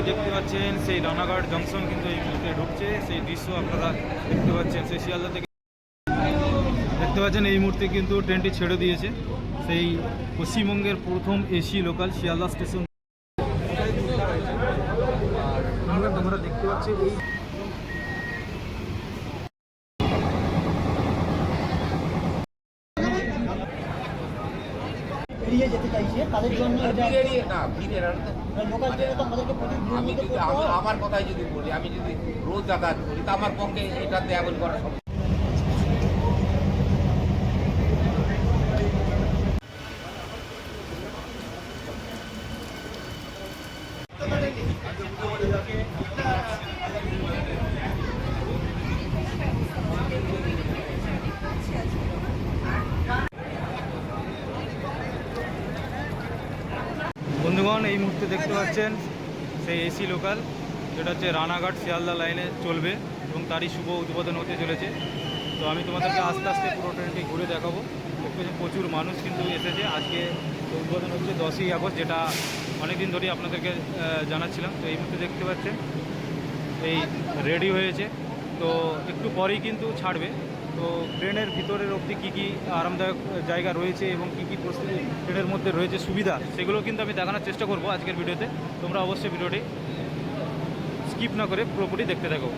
মুহূর্তে দেখতে পাচ্ছেন সেই রানাঘাট জংশন কিন্তু এই মুহূর্তে ঢুকছে। সেই দৃশ্য আপনারা দেখতে পাচ্ছেন। সেই শিয়ালদা থেকে দেখতে পাচ্ছেন এই মুহূর্তে কিন্তু ট্রেনটি ছেড়ে দিয়েছে। সেই পশ্চিমবঙ্গের প্রথম এসি লোকাল শিয়ালদা স্টেশন। আর তোমরা দেখতে পাচ্ছি এই এড়িয়ে যেতে চাইছে তাদের জন্য এটা না ভিড় এড়ানো তো। লোকাল ট্রেনে তো আমাদেরকে প্রচুর ভিড়ের আমি যদি আমার কথাই যদি বলি আমি যদি রোজ যাতায়াত করি তা আমার পক্ষে এটা ত্যাগন করা সম্ভব বন্ধুগণ এই মুহূর্তে দেখতে পাচ্ছেন, সেই এসি লোকাল যেটা হচ্ছে রানাঘাট শিয়ালদা লাইনে চলবে এবং তারই শুভ উদ্বোধন হতে চলেছে। তো আমি তোমাদেরকে আস্তে আস্তে পুরো ট্রেনটি ঘুরে দেখাবো। প্রচুর মানুষ কিন্তু এসেছে। আজকে উদ্বোধন হচ্ছে দশই আগস্ট, যেটা অনেকদিন ধরেই আপনাদেরকে জানাচ্ছিলাম। তো এই মুহূর্তে দেখতে পাচ্ছেন, এই রেডি হয়েছে। তো একটু পরেই কিন্তু ছাড়বে। তো ট্রেনের ভিতরের অবধি কী কী আরামদায়ক জায়গা রয়েছে এবং কী কী প্রস্তুতি ট্রেনের মধ্যে রয়েছে সুবিধা, সেগুলো কিন্তু আমি দেখানোর চেষ্টা করব আজকের ভিডিওতে। তোমরা অবশ্যই ভিডিওটি স্কিপ না করে পুরোপুরি দেখতে থাকো।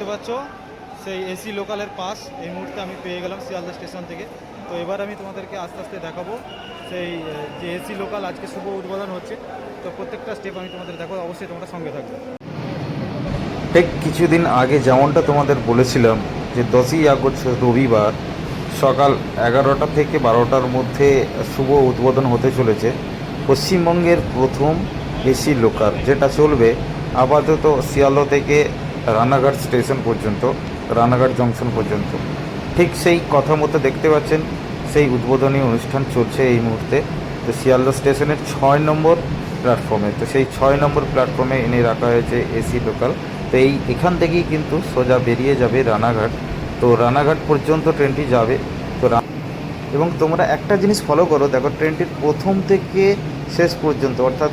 দেখতে পাচ্ছ, সেই এসি লোকালের পাস এই মুহূর্তে আমি পেয়ে গেলাম শিয়ালদা স্টেশন থেকে। তো এবার আমি তোমাদেরকে আস্তে আস্তে দেখাবো সেই, যে এসি লোকাল আজকে শুভ উদ্বোধন হচ্ছে। তো প্রত্যেকটা স্টেপ আমি তোমাদের দেখো অবশ্যই তোমরা সঙ্গে থাকবে। ঠিক কিছুদিন আগে যেমনটা তোমাদের বলেছিলাম যে দশই আগস্ট, রবিবার সকাল এগারোটা থেকে বারোটার মধ্যে শুভ উদ্বোধন হতে চলেছে। পশ্চিমবঙ্গের প্রথম এসি লোকাল যেটা চলবে আপাতত শিয়ালদা থেকে রানাঘাট স্টেশন পর্যন্ত, রানাঘাট জংশন পর্যন্ত। ঠিক সেই কথা মতো দেখতে পাচ্ছেন, সেই উদ্বোধনী অনুষ্ঠান চলছে এই মুহূর্তে। তো শিয়ালদা স্টেশনের ছয় নম্বর প্ল্যাটফর্মে তো সেই ছয় নম্বর প্ল্যাটফর্মে এনে রাখা হয়েছে এসি লোকাল। তো এই এখান থেকেই কিন্তু সোজা বেরিয়ে যাবে রানাঘাট। তো রানাঘাট পর্যন্ত ট্রেনটি যাবে। তো এবং তোমরা একটা জিনিস ফলো করো, দেখো ট্রেনটির প্রথম থেকে শেষ পর্যন্ত, অর্থাৎ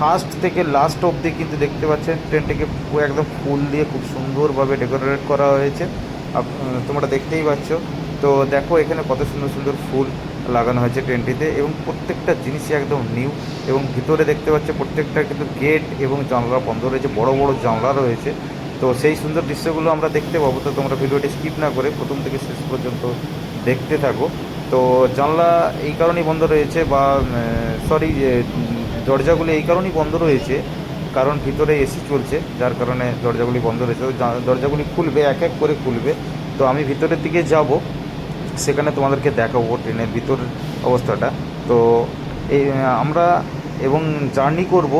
ফার্স্ট থেকে লাস্ট অবধি কিন্তু দেখতে পাচ্ছেন, ট্রেনটিকে একদম ফুল দিয়ে খুব সুন্দরভাবে ডেকোরেট করা হয়েছে। তোমরা দেখতেই পাচ্ছ। তো দেখো এখানে কত সুন্দর সুন্দর ফুল লাগানো হয়েছে ট্রেনটিতে এবং প্রত্যেকটা জিনিসই একদম নিউ এবং ভিতরে দেখতে পাচ্ছ প্রত্যেকটা কিন্তু গেট এবং জানলা বন্ধ রয়েছে, বড় বড় জানলা রয়েছে। তো সেই সুন্দর দৃশ্যগুলো আমরা দেখতে পাবো। তো তোমরা ভিডিওটি স্কিপ না করে প্রথম থেকে শেষ পর্যন্ত দেখতে থাকো। তো জানলা এই কারণেই বন্ধ রয়েছে বা সরি দরজাগুলি এই কারণেই বন্ধ রয়েছে, কারণ ভিতরে এসি চলছে, যার কারণে দরজাগুলি বন্ধ রয়েছে। দরজাগুলি খুলবে, এক এক করে খুলবে। তো আমি ভিতরের দিকে যাব, সেখানে তোমাদেরকে দেখাবো ট্রেনের ভিতর অবস্থাটা। তো এই আমরা এবং জার্নি করব,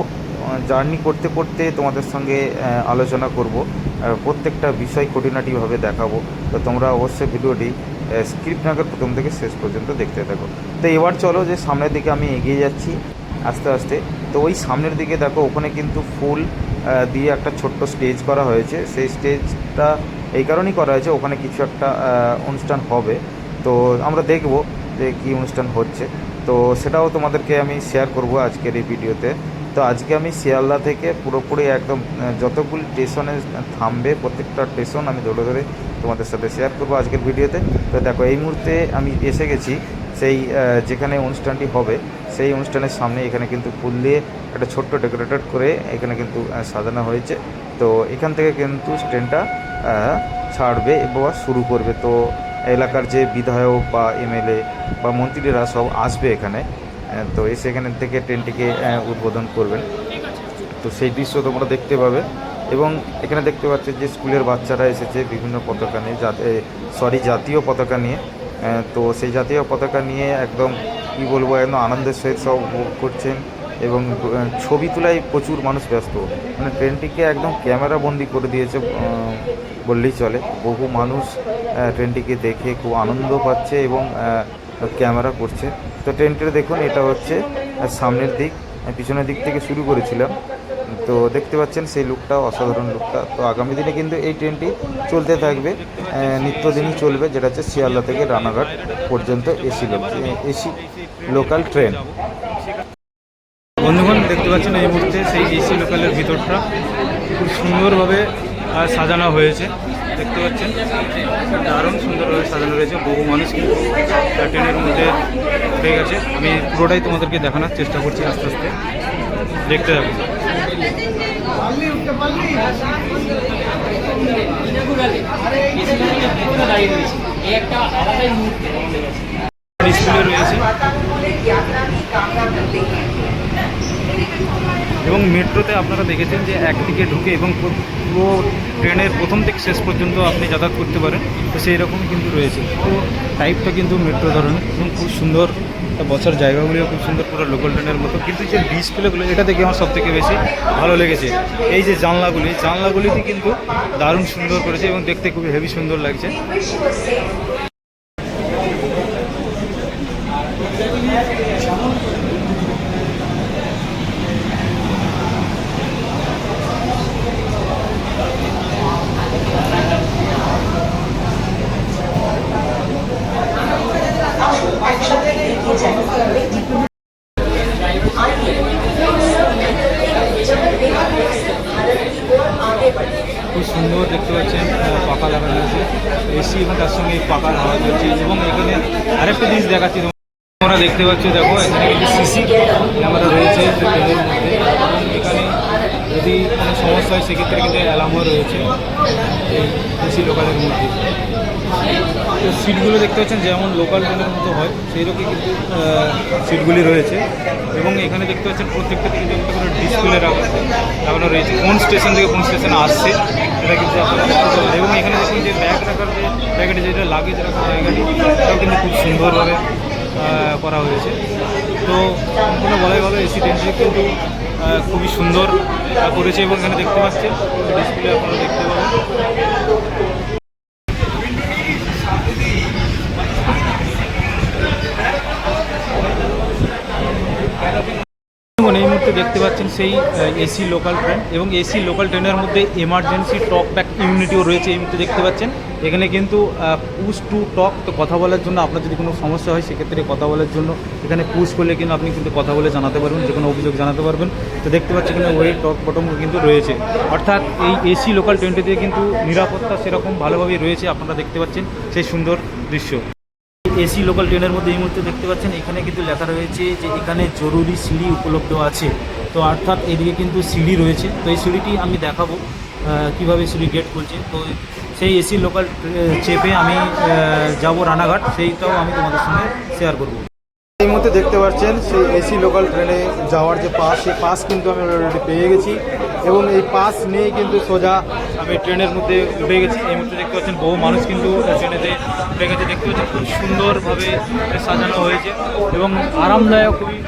জার্নি করতে করতে তোমাদের সঙ্গে আলোচনা করব প্রত্যেকটা বিষয় খুঁটিনাটিভাবে দেখাবো। তো তোমরা অবশ্যই ভিডিওটি স্ক্রিপ্ট না করে প্রথম থেকে শেষ পর্যন্ত দেখতে থাকো। তো এবার চলো যে সামনের দিকে আমি এগিয়ে যাচ্ছি। আস্তে আস্তে। তো ওই সামনের দিকে দেখো, ওখানে কিন্তু ফুল দিয়ে একটা ছোট্ট স্টেজ করা হয়েছে। সেই স্টেজটা এই কারণেই করা হয়েছে, ওখানে কিছু একটা অনুষ্ঠান হবে। তো আমরা দেখব যে কী অনুষ্ঠান হচ্ছে। তো সেটাও তোমাদেরকে আমি শেয়ার করব আজকের এই ভিডিওতে। তো আজকে আমি শিয়ালদা থেকে পুরোপুরি একদম যতগুলি স্টেশনে থামবে, প্রত্যেকটা স্টেশন আমি ধরে ধরে তোমাদের সাথে শেয়ার করব আজকের ভিডিওতে। তো দেখো, এই মুহূর্তে আমি এসে গেছি, সেই যেখানে অনুষ্ঠানটি হবে। সেই অনুষ্ঠানের সামনে এখানে কিন্তু ফুল দিয়ে একটা ছোট্ট ডেকোরেটেড করে এখানে কিন্তু সাজানো হয়েছে। তো এখান থেকে কিন্তু ট্রেনটা ছাড়বে এবং শুরু করবে। তো এলাকার যে বিধায়ক বা এমএলএ বা মন্ত্রীরা সব আসবে এখানে। তো এসে এখানে থেকে ট্রেনটিকে উদ্বোধন করবেন। তো সেই দৃশ্য তোমরা দেখতে পাবে। এবং এখানে দেখতে পাচ্ছ যে স্কুলের বাচ্চারা এসেছে বিভিন্ন পতাকা নিয়ে সরি জাতীয় পতাকা নিয়ে। তো সেই জাতীয় পতাকা নিয়ে একদম কী বলব, একদম আনন্দের সহিত সব উপভোগ করছেন এবং ছবি তোলায় প্রচুর মানুষ ব্যস্ত। মানে ট্রেনটিকে একদম ক্যামেরা বন্দি করে দিয়েছে বললেই চলে। বহু মানুষ ট্রেনটিকে দেখে খুব আনন্দ পাচ্ছে এবং ক্যামেরা করছে। তো ট্রেনটির দেখুন, এটা হচ্ছে সামনের দিক পিছনের দিক থেকে শুরু করেছিলাম। তো দেখতে পাচ্ছেন, সেই লুকটা অসাধারণ লুকটা। তো আগামী দিনে কিন্তু এই ট্রেনটি চলতে থাকবে নিত্যদিনই চলবে, যেটা হচ্ছে শিয়ালদা থেকে রানাঘাট পর্যন্ত এসি এসি লোকাল ট্রেন বন্ধুগণ দেখতে পাচ্ছেন এই মুহূর্তে সেই এসি লোকালের ভিতরটা। খুব সুন্দরভাবে সাজানো হয়েছে। দেখতে পাচ্ছেন দারুণ সুন্দরভাবে সাজানো রয়েছে। বহু মানুষ কিন্তু ট্রেনের মধ্যে হয়ে গেছে। আমি পুরোটাই তোমাদেরকে দেখানোর চেষ্টা করছি আস্তে আস্তে। দেখতে যাব ডিসপ্লে রয়েছে। এবং মেট্রোতে আপনারা দেখেছেন যে একদিকে ঢুকে এবং পুরো ট্রেনের প্রথম থেকে শেষ পর্যন্ত আপনি যাতায়াত করতে পারেন, তো সেই রকম কিন্তু রয়েছে। তো টাইপটা কিন্তু মেট্রো ধরনের এবং খুব সুন্দর বসার জায়গাগুলিও খুব সুন্দর পুরো লোকাল ট্রেনের মতো। কিন্তু যে ডিসপ্লেগুলো এটা দেখে আমার সব থেকে বেশি ভালো লেগেছে। এই যে জানলাগুলি, জানলাগুলিতে কিন্তু দারুণ সুন্দর করেছে এবং দেখতে খুবই হেভি সুন্দর লাগছে খুব সুন্দর দেখতে পাচ্ছেন আহ, পাকা লাগানো আছে এসি এবং তার সঙ্গে পাকার হাওয়া চলছে এবং এখানে আরেকটা জিনিস দেখাচ্ছি তোমার- তোমরা দেখতে পাচ্ছ দেখো এখানে কিন্তু সিসি ক্যামেরা রয়েছে ট্রেনের মধ্যে এবং এখানে যদি কোনো সমস্যা হয় সেক্ষেত্রে কিন্তু অ্যালার্মও রয়েছে। এই এসি লোকালের মধ্যে। তো সিটগুলো দেখতে পাচ্ছেন, যেমন লোকাল ট্রেনের মতো হয়, সেই রকমই কিন্তু সিটগুলি রয়েছে। এবং এখানে দেখতে পাচ্ছেন প্রত্যেকটাতে কিন্তু একটা করে ডিসপ্লে লাগানো রয়েছে। কোন স্টেশন থেকে কোন স্টেশনে আসছে, এটা কিন্তু এবং এখানে দেখুন যে ব্যাগ রাখার যে জায়গাটি যেটা লাগেজ রাখার জায়গাটি সেটাও কিন্তু খুব সুন্দরভাবে করা হয়েছে। তো সম্পূর্ণ বলাই ভালো এসি ট্রেনটি কিন্তু খুবই সুন্দর করেছে এবং এখানে দেখতে পাচ্ছেন ডিসপ্লে আপনারা দেখতে পাবেন। এই মুহূর্তে দেখতে পাচ্ছেন সেই এসি লোকাল ট্রেন এবং এসি লোকাল ট্রেনের মধ্যে এমার্জেন্সি টক ব্যাক ইউনিটিও রয়েছে, এই মুহূর্তে দেখতে পাচ্ছেন। এখানে কিন্তু পুশ টু টক তো কথা বলার জন্য আপনার যদি কোনো সমস্যা হয়, সেক্ষেত্রে কথা বলার জন্য এখানে পুশ করলে কিন্তু আপনি কিন্তু কথা বলে জানাতে পারবেন, যে কোনো অভিযোগ জানাতে পারবেন। তো দেখতে পাচ্ছেন এখানে ওয়েট টক বটম কিন্তু রয়েছে। অর্থাৎ এই এসি লোকাল ট্রেনটিতে কিন্তু নিরাপত্তা সেরকম ভালোভাবেই রয়েছে, আপনারা দেখতে পাচ্ছেন সেই সুন্দর দৃশ্য। এসি লোকাল ট্রেনের মধ্যে এই মুহূর্তে দেখতে পাচ্ছেন, এখানে কিন্তু লেখা রয়েছে যে এখানে জরুরি সিঁড়ি উপলব্ধ আছে। তো অর্থাৎ এদিকে কিন্তু সিঁড়ি রয়েছে। তো এই সিঁড়িটি আমি দেখাবো কীভাবে সিঁড়ি গেট খুলছে। তো সেই এসি লোকাল চেপে আমি যাব রানাঘাট। সেইটাও আমি তোমাদের সঙ্গে শেয়ার করব। এই মুহূর্তে দেখতে পাচ্ছেন, সেই এসি লোকাল ট্রেনে যাওয়ার যে পাস, সেই পাস কিন্তু আমি অলরেডি পেয়ে গেছি। এবং এই পাস নিয়ে কিন্তু সোজা আমি ট্রেনের মধ্যে উঠে গেছি। এই মুহূর্তে দেখতে পাচ্ছেন, বহু মানুষ কিন্তু ট্রেনেতে উঠে গেছে। দেখতে পাচ্ছেন, খুব সুন্দরভাবে সাজানো হয়েছে এবং আরামদায়ক খুবই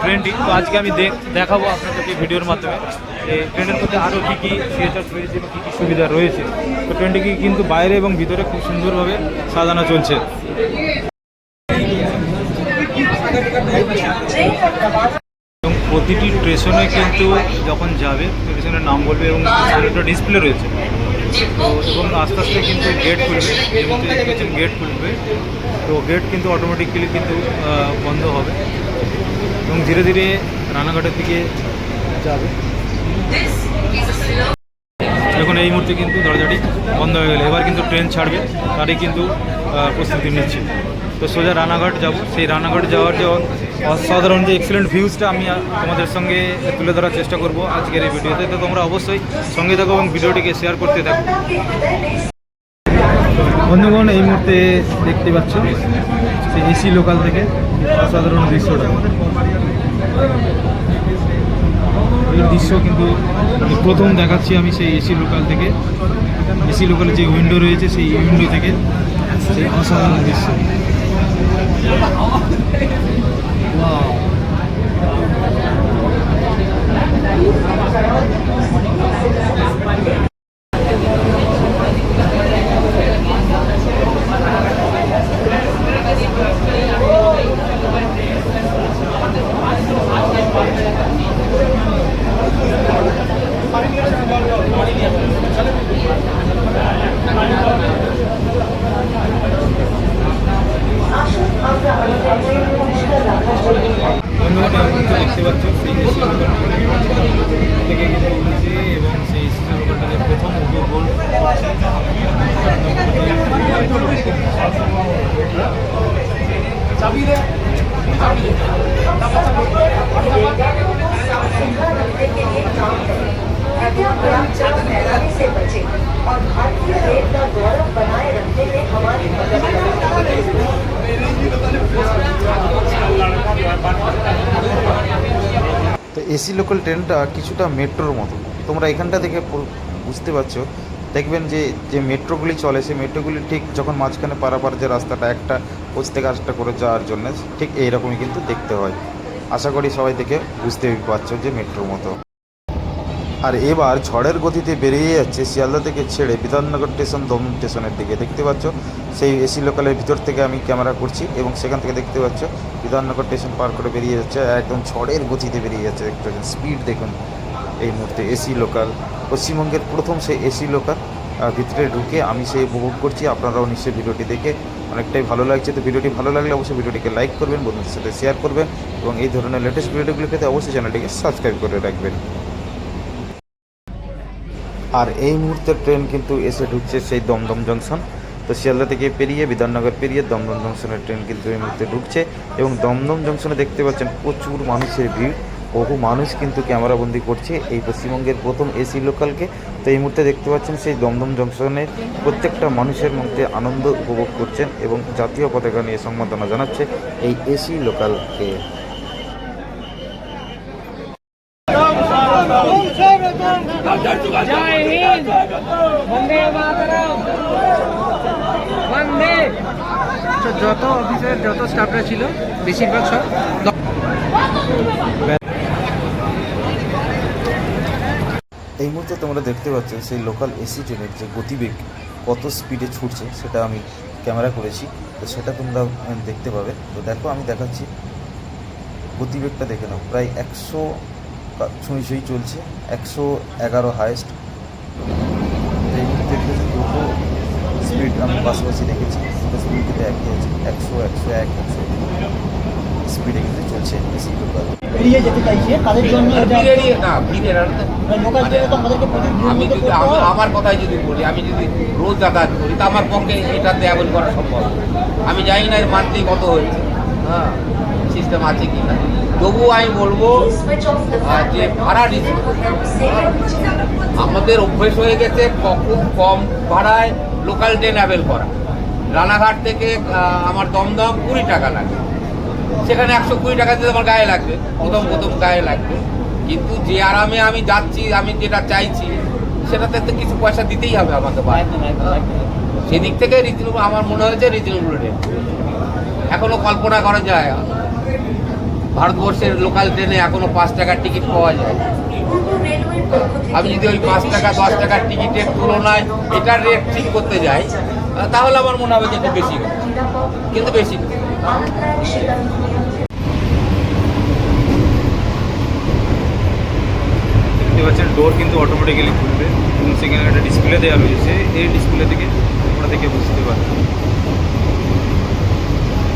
ট্রেনটি। তো আজকে আমি দেখ, দেখাবো আপনাদেরকে ভিডিওর মাধ্যমে। যে ট্রেনের মধ্যে আরও কী কী ফিচার্স রয়েছে এবং কী কী সুবিধা রয়েছে, তো ট্রেনটি কিন্তু বাইরে এবং ভিতরে খুব সুন্দরভাবে সাজানো চলছে। এবং প্রতিটি স্টেশনে কিন্তু যখন যাবে, স্টেশনের নাম বলবে এবং একটা ডিসপ্লে রয়েছে। তো এবং আস্তে আস্তে কিন্তু গেট খুলবে মধ্যে গেট খুলবে, তো গেট কিন্তু অটোমেটিক্যালি কিন্তু বন্ধ হবে। এবং ধীরে ধীরে রানাঘাটের দিকে যাবে। দেখুন, এই মুহূর্তে কিন্তু দরজাটি বন্ধ হয়ে গেল। এবার কিন্তু ট্রেন ছাড়বে, তারই কিন্তু প্রস্তুতি নিচ্ছে। তো সোজা রানাঘাট যাব। সেই রানাঘাট যাওয়ার যে অসাধারণ যে এক্সেলেন্ট ভিউজটা আমি তোমাদের সঙ্গে তুলে ধরার চেষ্টা করব আজকের এই ভিডিওতে। তো তোমরা অবশ্যই সঙ্গে থাকো এবং ভিডিওটিকে শেয়ার করতে থাকো। বন্ধুগণ, এই মুহূর্তে দেখতে পাচ্ছ এসি লোকাল থেকে অসাধারণ দৃশ্যটা। সুন্দর দৃশ্য কিন্তু আমি প্রথম দেখাচ্ছি আমি সেই এসি লোকাল থেকে এসি লোকালে যে উইন্ডো রয়েছে সেই উইন্ডো থেকে সেই অসাধারণ দৃশ্য Wow. দেখতে পাচ্ছ সেই যে শিশুকালটা থেকে গেছে এবং সেই শিশুকালটা প্রথম গোল এসি লোকাল ট্রেনটা কিছুটা মেট্রোর মতো। তোমরা এখানটা থেকে বুঝতে পারছ। দেখবেন যে যে মেট্রোগুলি চলে, সেই মেট্রোগুলি ঠিক যখন মাঝখানে পারাপার যে রাস্তাটা, একটা কোচ থেকে করে যাওয়ার জন্য, ঠিক এইরকমই কিন্তু দেখতে হয়। আশা করি সবাই দেখে বুঝতে পারছ যে মেট্রোর মতো। আর এবার ঝড়ের গতিতে বেরিয়ে যাচ্ছে শিয়ালদা থেকে ছেড়ে বিধাননগর স্টেশন দমদম স্টেশনের দিকে। দেখতে পাচ্ছ, সেই এসি লোকালের ভিতর থেকে আমি ক্যামেরা করছি এবং সেখান থেকে দেখতে পাচ্ছ, বিধাননগর স্টেশন পার করে বেরিয়ে যাচ্ছে, একদম ঝড়ের গতিতে বেরিয়ে যাচ্ছে। দেখতে পাচ্ছেন স্পিড দেখুন এই মুহূর্তে এসি লোকাল পশ্চিমবঙ্গের প্রথম সেই এসি লোকাল ভিতরে ঢুকে আমি সেই উপভোগ করছি। আপনারাও নিশ্চয়ই ভিডিওটি দেখে অনেকটাই ভালো লাগছে। তো ভিডিওটি ভালো লাগলে অবশ্যই ভিডিওটিকে লাইক করবেন, বন্ধুদের সাথে শেয়ার করবেন এবং এই ধরনের লেটেস্ট ভিডিওগুলো পেতে অবশ্যই চ্যানেলটিকে সাবস্ক্রাইব করে রাখবেন। আর এই মুহূর্তে ট্রেন কিন্তু এসে ঢুকছে সেই দমদম জংশন। তো শিয়ালদা থেকে পেরিয়ে, বিধাননগর পেরিয়ে দমদম জংশনের ট্রেন কিন্তু এই মুহূর্তে ঢুকছে এবং দমদম জংশনে দেখতে পাচ্ছেন প্রচুর মানুষের ভিড়। বহু মানুষ কিন্তু ক্যামেরাবন্দি করছে এই পশ্চিমবঙ্গের প্রথম এসি লোকালকে। তো এই মুহূর্তে দেখতে পাচ্ছেন সেই দমদম জংশনে প্রত্যেকটা মানুষের মধ্যে আনন্দ উপভোগ করছেন এবং জাতীয় পতাকা নিয়ে সম্মাননা জানাচ্ছে এই এসি লোকালকে জয় হিন্দ বন্দে মাতরম বন্দে যত অফিসের যত স্টাফরা ছিল, বেশিরভাগ সব এই মুহূর্তে তোমরা দেখতে পাচ্ছ সেই লোকাল এসি ট্রেনের যে গতিবেগ, কত স্পিডে ছুটছে সেটা আমি ক্যামেরা করেছি। তো সেটা তোমরা দেখতে পাবে। তো দেখো, আমি দেখাচ্ছি। গতিবেগটা দেখে নাও। প্রায় একশো, ছুঁই ছুঁই চলছে, একশো এগারো হায়েস্ট এই মুহূর্তে দেখেছি দুটো স্পিড আমি পাশাপাশি রেখেছি স্পিড কিন্তু একই আছে একশো একশো এক একশো স্পিডে কিন্তু চলছে এসি লোকাল যেতে চাইছে তাদের জন্য এটা ভিড় এড়িয়ে না ভিড় লোকাল আমি যদি আমার কথাই যদি বলি আমি যদি রোজ যাতায়াত করি তা আমার পক্ষে এটাতে অ্যাভয়েড করা সম্ভব। আমি জানি না এর মান্থলি কত হয়েছে হ্যাঁ সিস্টেম আছে কি না। তবুও আমি বলব যে ভাড়া নিচ্ছে। আমাদের অভ্যেস হয়ে গেছে কখন কম ভাড়ায় লোকাল ট্রেন অ্যাভেল করা। রানাঘাট থেকে আমার দমদম কুড়ি টাকা লাগে। সেখানে একশো কুড়ি টাকা দিতে আমার গায়ে লাগবে। প্রথম প্রথম গায়ে লাগবে। কিন্তু যে আরামে আমি যাচ্ছি আমি যেটা চাইছি সেটাতে তো কিছু পয়সা দিতেই হবে আমাকে সেদিক থেকে রীতিনুগুলো আমার মনে হয়েছে রীতিনুগুলো রেট এখনও কল্পনা করা যায় ভারতবর্ষের লোকাল ট্রেনে এখনও পাঁচ টাকার টিকিট পাওয়া যায়। আমি যদি ওই পাঁচ টাকা, দশ টাকার টিকিটের তুলনায় এটার রেট ঠিক করতে যাই তাহলে আমার মনে হবে যে একটু বেশি। কিন্তু বেশি দেখতে পাচ্ছেন ডোর কিন্তু অটোমেটিক্যালি খুলবে এবং সেখানে একটা ডিসপ্লে দেওয়া রয়েছে। এই ডিসপ্লে থেকে আমরা দেখে বুঝতে পারব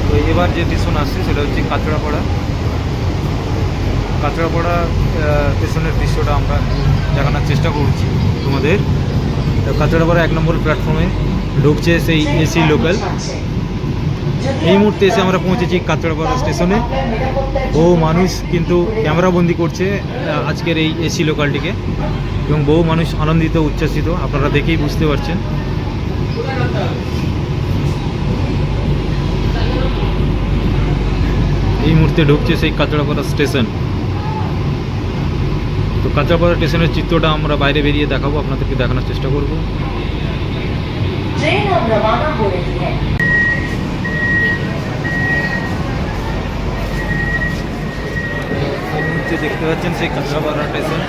তো এবার যে স্টেশন আসছে, সেটা হচ্ছে কাঁচড়াপাড়া। কাঁচড়াপাড়া স্টেশনের দৃশ্যটা আমরা দেখানোর চেষ্টা করছি তোমাদের। তো কাঁচড়াপাড়া এক নম্বর প্ল্যাটফর্মে ঢুকছে সেই এসি লোকাল এই মুহূর্তে এসে আমরা পৌঁছেছি কাঁচড়াপাড়া স্টেশনে। বহু মানুষ কিন্তু ক্যামেরাবন্দি করছে আজকের এই এসি লোকালটিকে এবং বহু মানুষ আনন্দিত, উচ্ছ্বাসিত, আপনারা দেখেই বুঝতে পারছেন। এই মুহূর্তে ঢুকছে সেই কাঁচড়াপাড়া স্টেশন। তো কাঁচাপাড়া স্টেশনের চিত্রটা আমরা বাইরে বেরিয়ে দেখাবো আপনাদেরকে দেখানোর চেষ্টা করব। দেখতে পাচ্ছেন সেই কাঁচাপাড়া স্টেশন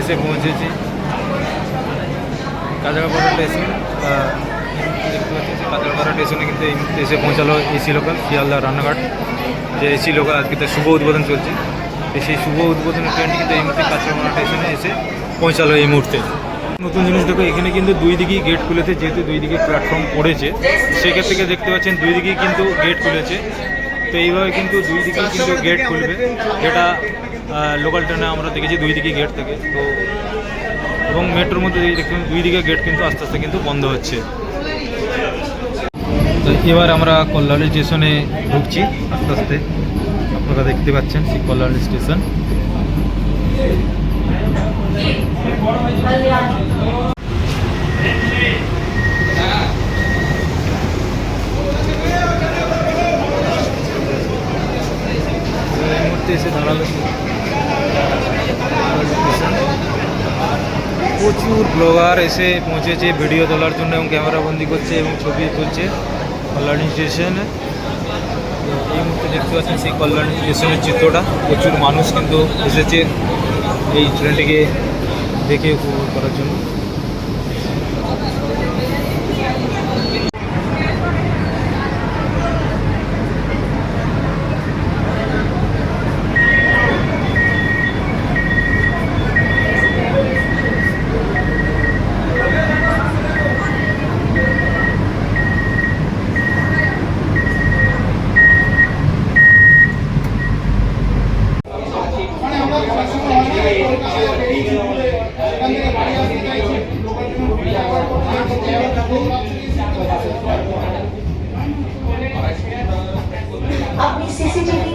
এসে পৌঁছেছি। কাঁচাপাড়া স্টেশন দেখতে পাচ্ছেন সেই কাঁচাপাড়া স্টেশনে কিন্তু এসে পৌঁছালো এসি লোকাল শিয়ালদা রান্নাঘাট। যে এসি লোকাল আজকে তার শুভ উদ্বোধন চলছে। সেই শুভ উদ্বোধনের ট্রেনটি কিন্তু এই মুহূর্তে কাঁচড়াপাড়া স্টেশনে এসে পৌঁছালো এই মুহূর্তে। নতুন জিনিস দেখো, এখানে কিন্তু দুই দিকেই গেট খুলেছে, যেহেতু দুই দিকে প্ল্যাটফর্ম পড়েছে। সেক্ষেত্রে দেখতে পাচ্ছেন দুই দিকেই কিন্তু গেট খুলেছে। তো এইভাবে কিন্তু দুই দিকেই কিন্তু গেট খুলবে। যেটা লোকাল ট্রেনে আমরা দেখেছি দুই দিকে গেট থেকে। তো, এবং মেট্রোর মধ্যে দেখুন দুই দিকে গেট কিন্তু আস্তে আস্তে কিন্তু বন্ধ হচ্ছে। তো এবার আমরা কল্যাণী স্টেশনে ঢুকছি আস্তে আস্তে। আপনারা দেখতে পাচ্ছেন সেই কল্যাণী স্টেশন। এসে প্রচুর ব্লগার এসে পৌঁছেছে, ভিডিও তোলার জন্য এবং ক্যামেরা বন্দি করছে এবং ছবি তুলছে কল্যাণী স্টেশনে। এই মুহূর্তে দেখতে পাচ্ছেন সেই কল্যাণ স্টেশনের চিত্রটা। প্রচুর মানুষ কিন্তু এসেছে এই ট্রেনটিকে দেখে উপভোগ করার জন্য।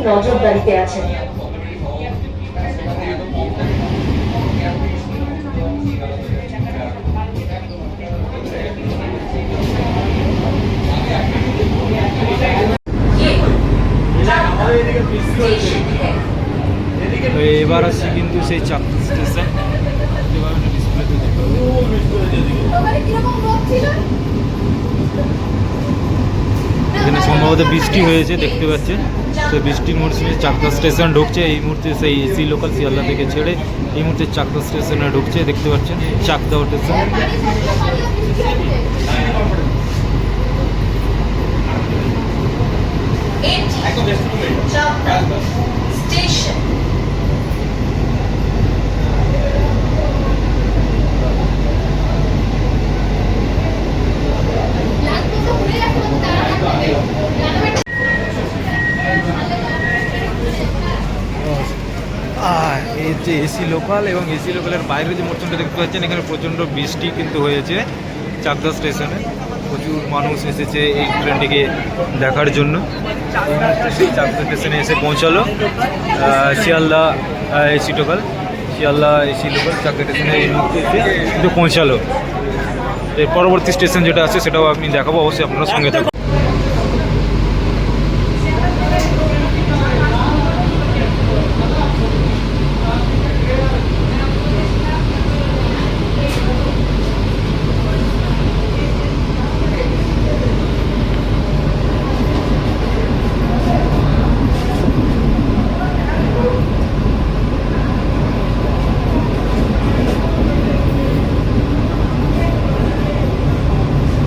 নজরদারিতে আছেন এবার আসছি কিন্তু সেই চাকরি স্টেশন এখানে সম্ভবত বৃষ্টি হয়েছে দেখতে পাচ্ছেন। তো বৃষ্টি মরশুমে চাকদা স্টেশন ঢুকছে। এই মুহূর্তে সেই এসি লোকাল শিয়ালদা থেকে ছেড়ে এই মুহূর্তে চাকদা স্টেশনে ঢুকছে, দেখতে পাচ্ছেন, চাকদা স্টেশন স্টেশন। যে এসি লোকাল এবং এসি লোকালের বাইরে যে মোটরটা দেখতে পাচ্ছেন, এখানে প্রচণ্ড বৃষ্টি কিন্তু হয়েছে চাকদা স্টেশনে। প্রচুর মানুষ এসেছে এই ট্রেনটিকে দেখার জন্য। সেই চাকদা স্টেশনে এসে পৌঁছালো Sealdah AC local Sealdah AC local Chakdah স্টেশনে এই মুহূর্তে কিন্তু পৌঁছালো। এর পরবর্তী স্টেশন যেটা আছে, সেটাও আপনি দেখাবো, অবশ্যই আপনারা সঙ্গে থাকুন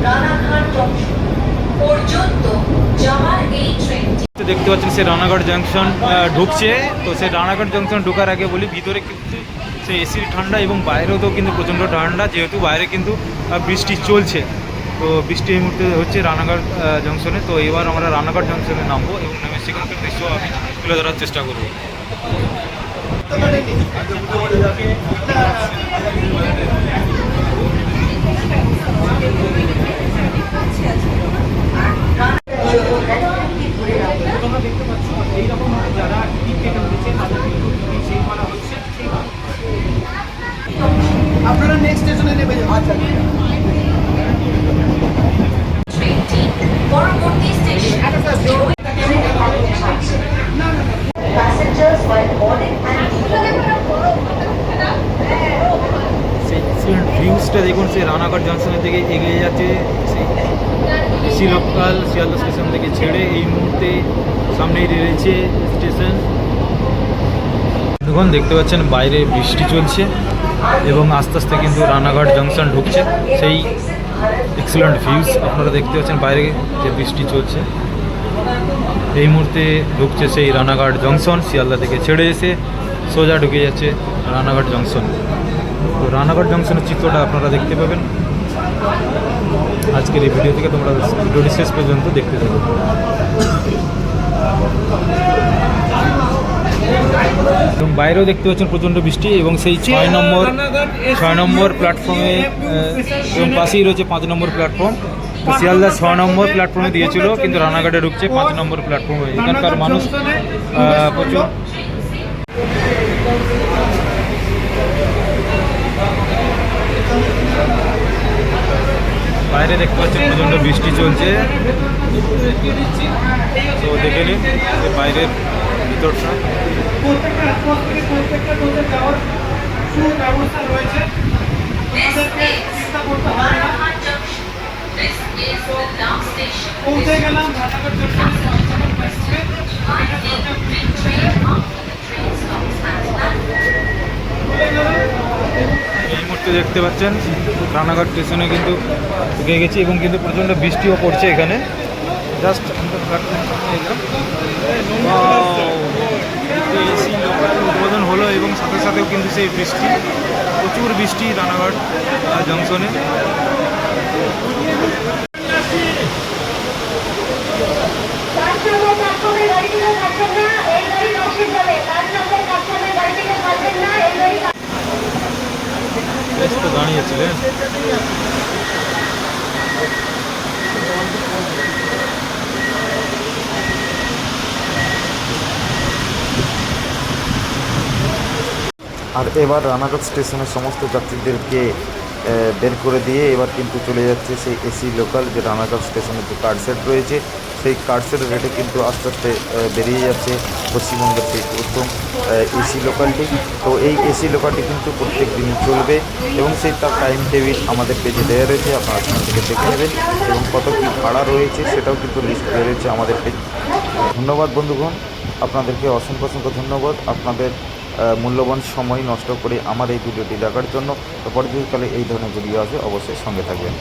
রানাঘাট জংশন পর্যন্ত যাওয়ার এই ট্রেনটি তো দেখতে পাচ্ছেন সে রানাঘাট জাংশন ঢুকছে। তো সেই রানাঘাট জাংশন ঢোকার আগে বলি, ভিতরে কিন্তু সে এসির ঠান্ডা এবং বাইরেও তো কিন্তু প্রচণ্ড ঠান্ডা, যেহেতু বাইরে কিন্তু বৃষ্টি চলছে। তো বৃষ্টি এই মুহূর্তে হচ্ছে রানাঘাট জংশনে। তো এবার আমরা রানাঘাট জংশনে নামবো এবং নামে সেখানকার দৃশ্য আমি তুলে ধরার চেষ্টা করব। ট্রেনটি পরবর্তী স্টেশন and সেই এক্সিলেন্ট দেখুন সেই রানাঘাট জংশনের দিকে এগিয়ে যাচ্ছে। সেই লোকাল শিয়ালদা স্টেশন থেকে ছেড়ে এই মুহূর্তে সামনেই রয়েছে স্টেশন দেখুন দেখতে পাচ্ছেন বাইরে বৃষ্টি চলছে। এবং আস্তে আস্তে কিন্তু রানাঘাট জংশন ঢুকছে। সেই এক্সিলেন্ট ভিউজ আপনারা দেখতে পাচ্ছেন। বাইরে যে বৃষ্টি চলছে, এই মুহূর্তে ঢুকছে সেই রানাঘাট জংশন শিয়ালদা থেকে ছেড়ে এসে সোজা ঢুকে যাচ্ছে রানাঘাট জংশন তো রানাঘাট জংশনের চিত্রটা আপনারা দেখতে পাবেন। আজকের এই ভিডিও থেকে তোমরা ভিডিওটি শেষ পর্যন্ত দেখতে থাকো। এবং বাইরেও দেখতে পাচ্ছেন প্রচণ্ড বৃষ্টি এবং সেই ছয় নম্বর ছয় নম্বর প্ল্যাটফর্মে এবং পাশেই রয়েছে পাঁচ নম্বর প্ল্যাটফর্ম শিয়ালদা ছয় নম্বর প্ল্যাটফর্মে দিয়েছিল, কিন্তু রানাঘাটে ঢুকছে পাঁচ নম্বর প্ল্যাটফর্মে এখানকার মানুষ প্রচুর। বাইরে দেখতে পাচ্ছেন প্রচণ্ড বৃষ্টি চলছে। তো দেখে নিন এই মুহূর্তে দেখতে পাচ্ছেন রানাঘাট স্টেশনে কিন্তু ঢুকে গেছি এবং কিন্তু প্রচণ্ড বৃষ্টিও পড়ছে এখানে। জাস্ট উদ্বোধন হলো এবং সাথে সাথেও কিন্তু সেই বৃষ্টি প্রচুর বৃষ্টি রানাঘাট জংশনে পাঁচ নম্বর প্ল্যাটফর্মে গাড়ি থেকে থাকবেন না এই গাড়ি দক্ষিণ যাবে পাঁচ নম্বর প্ল্যাটফর্মে গাড়ি থেকে থাকবেন না এই গাড়ি বেশ তো দাঁড়িয়েছিলেন আর এবার রানাঘাট স্টেশনের সমস্ত যাত্রীদেরকে বের করে দিয়ে এবার কিন্তু চলে যাচ্ছে সেই এসি লোকাল যে রানাঘাট স্টেশনের যে কার্ড সেট রয়েছে, সেই কার্ড সেটের রেটে কিন্তু আস্তে আস্তে বেরিয়ে যাচ্ছে পশ্চিমবঙ্গের সেই প্রথম এসি লোকালটি। তো এই এসি লোকালটি কিন্তু প্রত্যেক দিনই চলবে এবং সেই তার টাইম টেবিল আমাদের পেজে দেওয়া রয়েছে, আপনারা সেখান থেকে দেখে নেবেন। এবং কত কী ভাড়া রয়েছে সেটাও কিন্তু লিস্ট দেওয়া রয়েছে আমাদের পেজ ধন্যবাদ বন্ধুগণ, আপনাদেরকে অসংখ্য অসংখ্য ধন্যবাদ। আপনাদের মূল্যবান সময় নষ্ট করে আমার এই ভিডিওটি দেখার জন্য। পরবর্তীকালে এই ধরনের ভিডিও আসবে, অবশ্যই সঙ্গে থাকবেন।